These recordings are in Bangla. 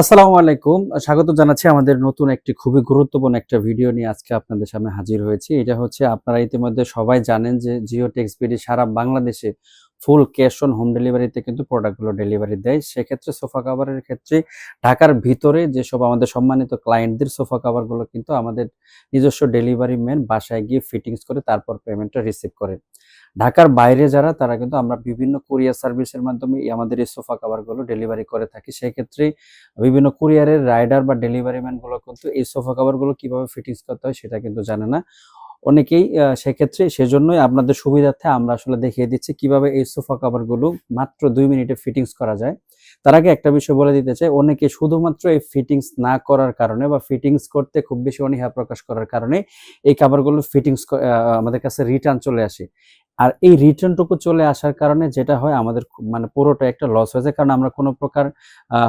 আসসালামু আলাইকুম। স্বাগত জানাচ্ছি আমাদের নতুন একটি খুবই গুরুত্বপূর্ণ একটা ভিডিও নিয়ে আজকে আপনাদের সামনে হাজির হয়েছি। এটা হচ্ছে আপনারা ইতিমধ্যে সবাই জানেন যে জিও টেক্সপিডি সারা বাংলাদেশে ফুল ক্যাশ অন হোম ডেলিভারিতে কিন্তু প্রোডাক্টগুলো ডেলিভারি দেয়। সেক্ষেত্রে সোফা কাভারের ক্ষেত্রে ঢাকার ভিতরে যেসব আমাদের সম্মানিত ক্লায়েন্টদের সোফা কাভারগুলো কিন্তু আমাদের নিজস্ব ডেলিভারি ম্যান বাসায় গিয়ে ফিটিংস করে তারপর পেমেন্টটা রিসিভ করে ঢাকার বাইরে যারা, তারা কিন্তু আমরা বিভিন্ন কুরিয়ার সার্ভিসের মাধ্যমে আমাদের এই সোফা কাভারগুলো ডেলিভারি করে থাকি। সেক্ষেত্রে বিভিন্ন কুরিয়ারের রাইডার বা ডেলিভারি ম্যানগুলো কিন্তু এই সোফা কাভারগুলো কীভাবে ফিটিংস করতে হয় সেটা কিন্তু জানে না। অনেকেই সেক্ষেত্রে সেজন্যই আপনাদের সুবিধার্থে আমরা আসলে দেখিয়ে দিচ্ছি কীভাবে এই সোফা কাভারগুলো মাত্র দুই মিনিটে ফিটিংস করা যায়। তার আগে একটা বিষয় বলে দিতে চাই, অনেকে শুধুমাত্র এই ফিটিংস না করার কারণে বা ফিটিংস করতে খুব বেশি অনীহা প্রকাশ করার কারণে এই কাভারগুলো ফিটিংস আমাদের কাছে রিটার্ন চলে আসে। আর এই রিটার্নটুকু চলে আসার কারণে যেটা হয় আমাদের মানে পুরোটা একটা লস হয়ে যায় কারণ আমরা কোনো প্রকার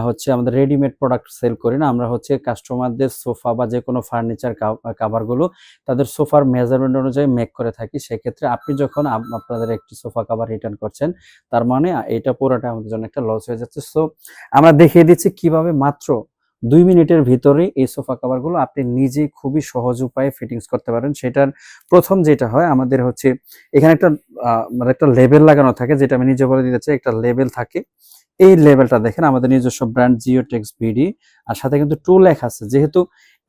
হচ্ছে আমাদের রেডিমেড প্রোডাক্ট সেল করি না। আমরা হচ্ছে কাস্টমারদের সোফা বা যে কোনো ফার্নিচার কাভারগুলো তাদের সোফার মেজারমেন্ট অনুযায়ী মেক করে থাকি। সেক্ষেত্রে আপনি যখন আপনাদের একটি সোফা কাভার রিটার্ন করছেন, তার মানে এটা পুরোটা আমাদের জন্য একটা লস হয়ে যাচ্ছে। সো আমরা দেখিয়ে দিচ্ছি কীভাবে মাত্র দুই মিনিটের ভিতরে এই সোফা কাভারগুলো আপনি নিজে খুবই সহজ উপায়ে ফিটিংস করতে পারেন। সেটার প্রথম যেটা হয়, আমাদের হচ্ছে এখানে একটা মানে একটা লেবেল লাগানো থাকে, যেটা আমি নিজে বলে দিতে চাই, একটা লেবেল থাকে। এই লেভেলটা দেখেন, আমাদের নিজস্ব ব্র্যান্ড জিও টেক্স বিডি আর সাথে কিন্তু টু লেখা আছে। যেহেতু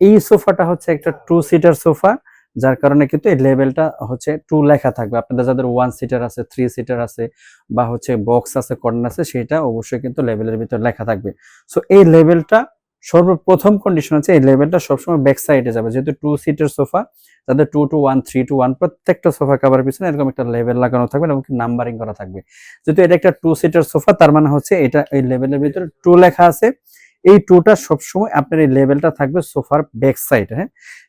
এই সোফাটা হচ্ছে একটা টু সিটার সোফা, যার কারণে কিন্তু এই লেভেলটা হচ্ছে টু লেখা থাকবে। আপনাদের যাদের ওয়ান সিটার আছে থ্রি সিটার আছে, বা হচ্ছে বক্স আছে কর্নার আছে, সেটা অবশ্যই কিন্তু লেভেলের ভিতর লেখা থাকবে। সো এই লেভেলটা সর্বপ্রথম কন্ডিশন হচ্ছে এই লেভেলটা সবসময় ব্যাক সাইডে যাবে। যেহেতু টু সিটের সোফা তাদের two two one three two one প্রত্যেকটা সোফা কাভার পিছনে এরকম একটা লেভেল লাগানো থাকবে এবং নাম্বারিং করা থাকবে। যেহেতু এটা একটা টু সিটার সোফা তার মানে হচ্ছে এটা এই লেভেলের ভিতরে টু লেখা আছে। এই টুটা সবসময় আপনার এই লেভেলটা থাকবে সোফার ব্যাক সাইড হ্যাঁ?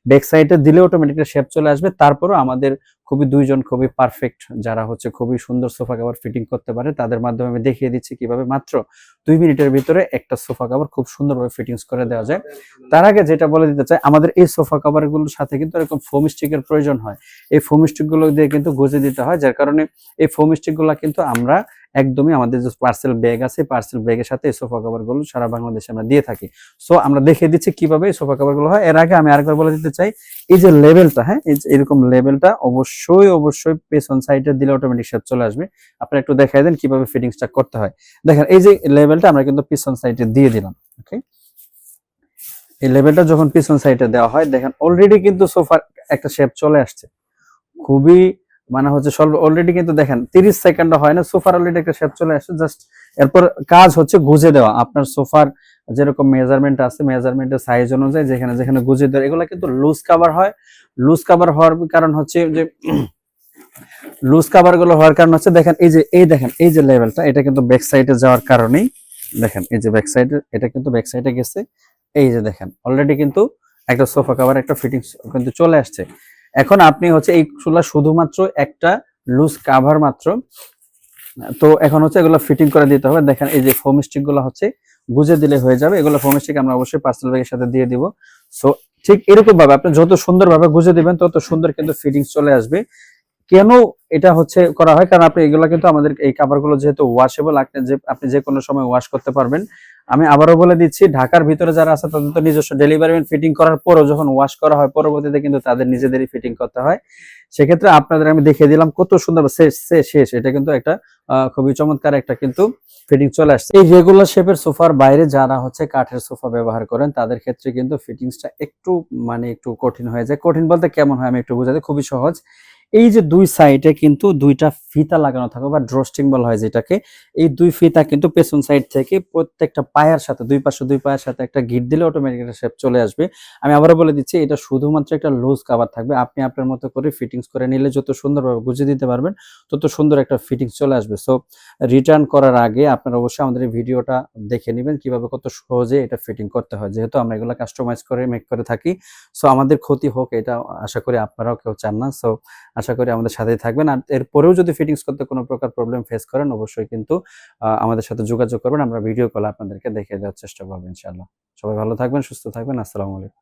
ব্যাক সাইডে দিলে অটোমেটিক শেপ চলে আসবে। তারপরও আমাদের খুবই দুইজন খুবই পারফেক্ট যারা হচ্ছে খুবই সুন্দর সোফা কাভার ফিটিং করতে পারে, তাদের মাধ্যমে আমি দেখিয়ে দিচ্ছি কীভাবে। মাত্র দুই মিনিটের ভিতরে একটা সোফা কাভার খুব সুন্দরভাবে ফিটিংস করে দেওয়া যায়। তার আগে যেটা বলে দিতে চাই, আমাদের এই সোফা কাভারগুলোর সাথে কিন্তু এরকম ফোম স্টিকের প্রয়োজন হয়। এই ফোম স্টিকগুলো দিয়ে কিন্তু গুজে দিতে হয়, যার কারণে এই ফোম স্টিকগুলা কিন্তু আমরা একদমই আমাদের যে পার্সেল ব্যাগ আছে পার্সেল ব্যাগের সাথে এই সোফা কাভারগুলো সারা বাংলাদেশে আমরা দিয়ে থাকি। সো আমরা দেখিয়ে দিচ্ছি কীভাবে এই সোফা কাভারগুলো হয়। এর আগে আমি আরেকবার বলে দিতে চাই, এই যে লেভেলটা হ্যাঁ এই এরকম লেভেলটা অবশ্যই অবশ্যই পেছন সাইডে দিলে অটোমেটিক শেপ চলে আসবে। আপনারা একটু দেখাই দেন কীভাবে ফিটিংসটা করতে হয়। দেখেন, এই যে লেভেলটা আমরা কিন্তু পিছন সাইডে দিয়ে দিলাম ওকে এই লেভেলটা যখন পিছন সাইডে দেওয়া হয়, দেখেন অলরেডি কিন্তু সোফার একটা শেপ চলে আসছে। খুবই মানে হচ্ছে সলভ অলরেডি কিন্তু দেখেন, তিরিশ সেকেন্ড হয় না, সোফার অলরেডি একটা শেপ চলে আসছে জাস্ট এরপর কাজ হচ্ছে গুজে দেওয়া। আপনার সোফার যেরকম মেজারমেন্ট আছে মেজারমেন্টের সাইজ অনুযায়ী যেখানে যেখানে গুজে দেওয়া, এগুলো কিন্তু লুজ কাভার হয়। লুজ কাভার হওয়ার কারণ হচ্ছে যে লুজ কাভারগুলো হওয়ার কারণ হচ্ছে দেখেন, এই যে, এই দেখেন, এই যে লেভেলটা এটা কিন্তু ব্যাক সাইডে যাওয়ার কারণেই দেখেন, এই যে ব্যাক সাইডে এটা কিন্তু ব্যাক সাইডে গেছে। এই যে দেখেন অলরেডি কিন্তু একটা সোফা কাভার একটা ফিটিংস কিন্তু চলে আসছে। এখন আপনি হচ্ছে এই চুলা শুধুমাত্র একটা লুজ কাভার মাত্র। তো এখন হচ্ছে এগুলো ফিটিং করে দিতে হবে। দেখেন এই যে ফোম স্টিকগুলো হচ্ছে গুজে দিলে হয়ে যাবে। এগুলো ফোম স্টিক আমরা অবশ্যই পার্সেল ব্যাগের সাথে দিয়ে দিব। সো ঠিক এরকম ভাবে আপনি যত সুন্দরভাবে গুজে দিবেন, তত সুন্দর কিন্তু ফিটিং চলে আসবে। কেন এটা হচ্ছে করা হয়? কারণ আপনি এগুলো কিন্তু আমাদের এই কাভারগুলো যেহেতু ওয়াশেবল আপনি যে আপনি যে কোনো সময় ওয়াশ করতে পারবেন। আমি আবারও বলে দিচ্ছি, ঢাকার ভিতরে যারা আছে তাদের তো নিজস্ব ডেলিভারি ফিটিং করার পরও যখন ওয়াশ করা হয়, পরবর্তীতে কিন্তু তাদের নিজেদেরই ফিটিং করতে হয়। সেক্ষেত্রে আপনাদের আমি দেখিয়ে দিলাম কত সুন্দর শেষ শেষ। এটা কিন্তু একটা খুবই চমৎকার একটা কিন্তু ফিটিং চলে আসছে। এই রেগুলার শেপের সোফার বাইরে যারা হচ্ছে কাঠের সোফা ব্যবহার করেন, তাদের ক্ষেত্রে কিন্তু ফিটিংসটা একটু মানে একটু কঠিন হয়ে যায়। কঠিন বলতে কেমন হয় আমি একটু বুঝাতে, খুবই সহজ। এই যে দুই সাইডে কিন্তু দুইটা ফিতা লাগানো থাকে, বা ড্রস্টিং বলা হয় যেটাকে, এই দুই ফিতা কিন্তু পেছন সাইড থেকে প্রত্যেকটা পায়ের সাথে, দুই পাশে দুই পায়ের সাথে একটা গিট দিলে অটোমেটিক একটা শেপ চলে আসবে। আমি আবারও বলে দিচ্ছি, এটা শুধুমাত্র একটা লুজ কাভার থাকবে। আপনি আপনার মতো করে ফিটিংস করে নিলে যত সুন্দরভাবে গুছিয়ে দিতে পারবেন, তত সুন্দর একটা ফিটিংস চলে আসবে। সো রিটার্ন করার আগে আপনারা অবশ্যই আমাদের এই ভিডিওটা দেখে নেবেন কীভাবে কত সহজে এটা ফিটিং করতে হয়। যেহেতু আমরা এগুলো কাস্টমাইজ করে মেক করে থাকি সো আমাদের ক্ষতি হোক এটা আশা করি আপনারাও কেউ চান না। সো আশা করি আমাদের সাথেই থাকবেন। আর এরপরেও যদি ফিটিংস করতে কোনো প্রকার প্রবলেম ফেস করেন, অবশ্যই কিন্তু আমাদের সাথে যোগাযোগ করবেন। আমরা ভিডিও কল আপনাদেরকে দেখে দেওয়ার চেষ্টা করব ইনশাআল্লাহ। সবাই ভালো থাকবেন, সুস্থ থাকবেন। আসসালামু আলাইকুম।